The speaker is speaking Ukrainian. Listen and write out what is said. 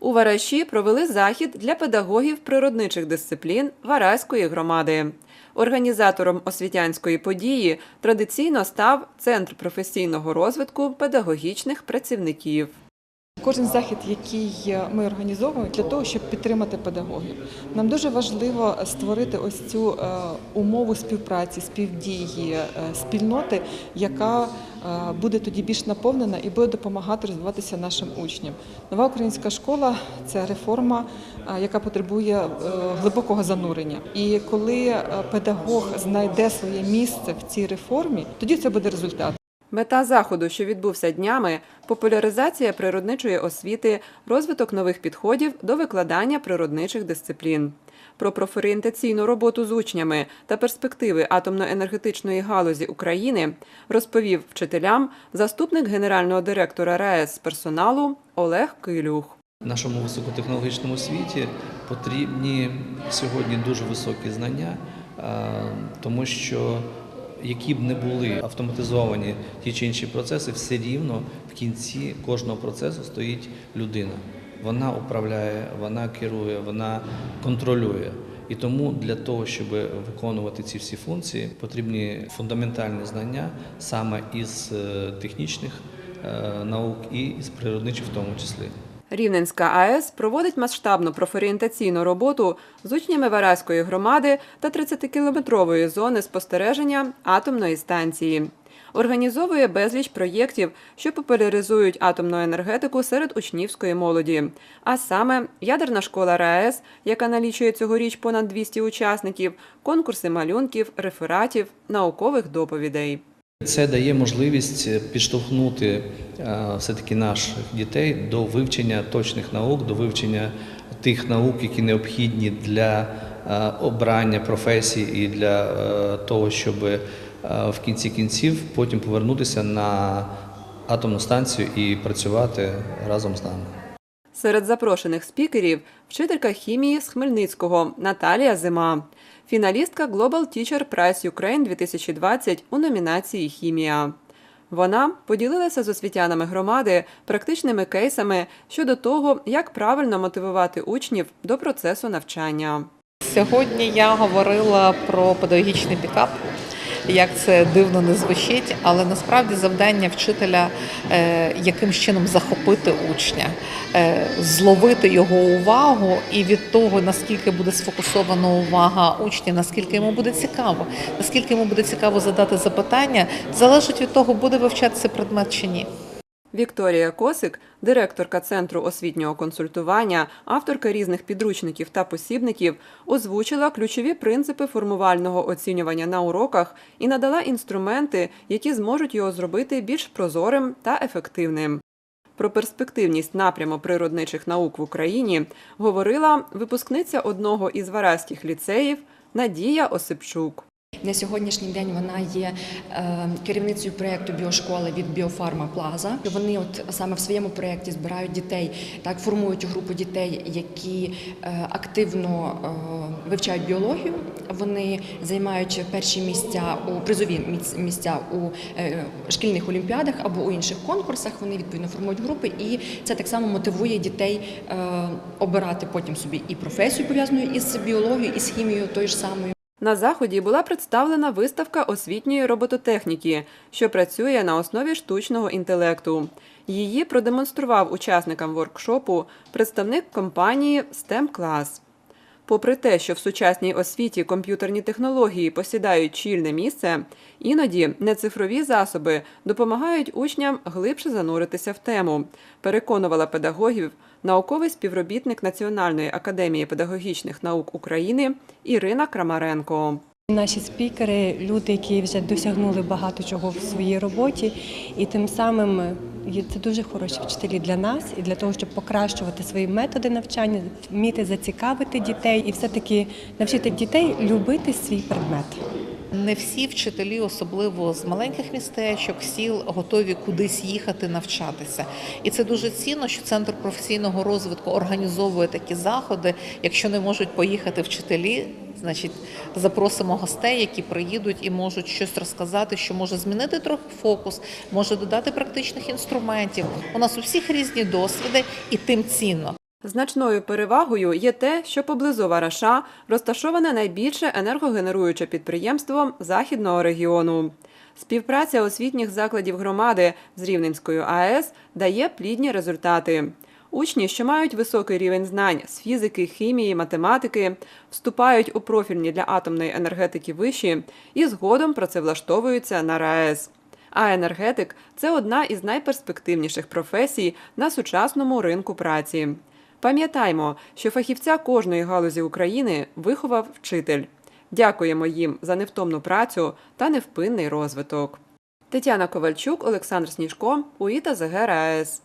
У Вараші провели захід для педагогів природничих дисциплін Вараської громади. Організатором освітянської події традиційно став Центр професійного розвитку педагогічних працівників. Кожен захід, який ми організовуємо для того, щоб підтримати педагогів, нам дуже важливо створити ось цю е, умову співпраці, співдії, е, спільноти, яка е, буде тоді більш наповнена і буде допомагати розвиватися нашим учням. Нова українська школа це реформа, е, яка потребує е, глибокого занурення. І коли е, педагог знайде своє місце в цій реформі, тоді це буде результат. Мета заходу, що відбувся днями, популяризація природничої освіти, розвиток нових підходів до викладання природничих дисциплін. Про профорієнтаційну роботу з учнями та перспективи атомно-енергетичної галузі України розповів вчителям заступник генерального директора РаЕС персоналу Олег Килюх. Нашому високотехнологічному світі потрібні сьогодні дуже високі знання, тому що які б не були автоматизовані ті чи інші процеси, все рівно в кінці кожного процесу стоїть людина. Вона управляє, вона керує, вона контролює. І тому для того, щоб виконувати ці всі функції, потрібні фундаментальні знання саме із е, технічних е, наук і із природничих в тому числі. Рівненська АЕС проводить масштабну профорієнтаційну роботу з учнями Вараської громади та 30-кілометрової зони спостереження атомної станції. Організовує безліч проєктів, що популяризують атомну енергетику серед учнівської молоді. А саме ядерна школа РаЕС, яка налічує цьогоріч понад 200 учасників, конкурси малюнків, рефератів, наукових доповідей. Це дає можливість підштовхнути е, все-таки наших дітей до вивчення точних наук, до вивчення тих наук, які необхідні для е, обрання професій і для е, того, щоб е, в кінці кінців потім повернутися на атомну станцію і працювати разом з нами. Серед запрошених спікерів вчителька хімії з Хмельницького Наталія Зима, фіналістка Global Teacher Prize Ukraine 2020 у номінації Хімія. Вона поділилася з освітянами громади практичними кейсами щодо того, як правильно мотивувати учнів до процесу навчання. Сьогодні я говорила про педагогічний пікап. Як це дивно не звучить, але насправді завдання вчителя е, яким чином захопити учня, е, зловити його увагу, і від того наскільки буде сфокусована увага учня, наскільки йому буде цікаво, наскільки йому буде цікаво задати запитання, залежить від того, буде вивчатися предмет чи ні. Вікторія Косик, директорка Центру освітнього консультування, авторка різних підручників та посібників, озвучила ключові принципи формувального оцінювання на уроках і надала інструменти, які зможуть його зробити більш прозорим та ефективним. Про перспективність напряму природничих наук в Україні говорила випускниця одного із вараських ліцеїв Надія Осипчук. На сьогоднішній день вона є е, керівницею проєкту біошколи від Біофарма Плаза. Вони от саме в своєму проєкті збирають дітей, так формують групу дітей, які е, активно е, вивчають біологію. Вони займають перші місця у призові місця у шкільних олімпіадах або у інших конкурсах. Вони відповідно формують групи, і це так само мотивує дітей обирати потім собі і професію пов'язану із біологією, і з хімією тою ж самою. На заході була представлена виставка освітньої робототехніки, що працює на основі штучного інтелекту. Її продемонстрував учасникам воркшопу представник компанії STEM Class. Попри те, що в сучасній освіті комп'ютерні технології посідають чільне місце, іноді нецифрові засоби допомагають учням глибше зануритися в тему, переконувала педагогів науковий співробітник Національної академії педагогічних наук України Ірина Крамаренко. Наші спікери люди, які вже досягнули багато чого в своїй роботі, і тим самим е, це дуже хороші вчителі для нас і для того, щоб покращувати свої методи навчання, вміти зацікавити дітей і все-таки навчити дітей любити свій предмет. Не всі вчителі, особливо з маленьких містечок, сіл, готові кудись їхати навчатися. І це дуже цінно, що центр професійного розвитку організовує такі заходи. Якщо не можуть поїхати вчителі, значить запросимо гостей, які приїдуть і можуть щось розказати, що може змінити трохи фокус, може додати практичних інструментів. У нас у всіх різні досвіди, і тим цінно. Значною перевагою є те, що поблизу Вараша розташоване найбільше енергогенеруюче підприємство західного регіону. Співпраця освітніх закладів громади з Рівненською АЕС дає плідні результати. Учні, що мають високий рівень знань з фізики, хімії, математики, вступають у профільні для атомної енергетики виші і згодом працевлаштовуються на РаЕС. А енергетик це одна із найперспективніших професій на сучасному ринку праці. Пам'ятаймо, що фахівця кожної галузі України виховав вчитель. Дякуємо їм за невтомну працю та невпинний розвиток. Тетяна Ковальчук, Олександр Сніжко, УІТА ЗГ РаЕС.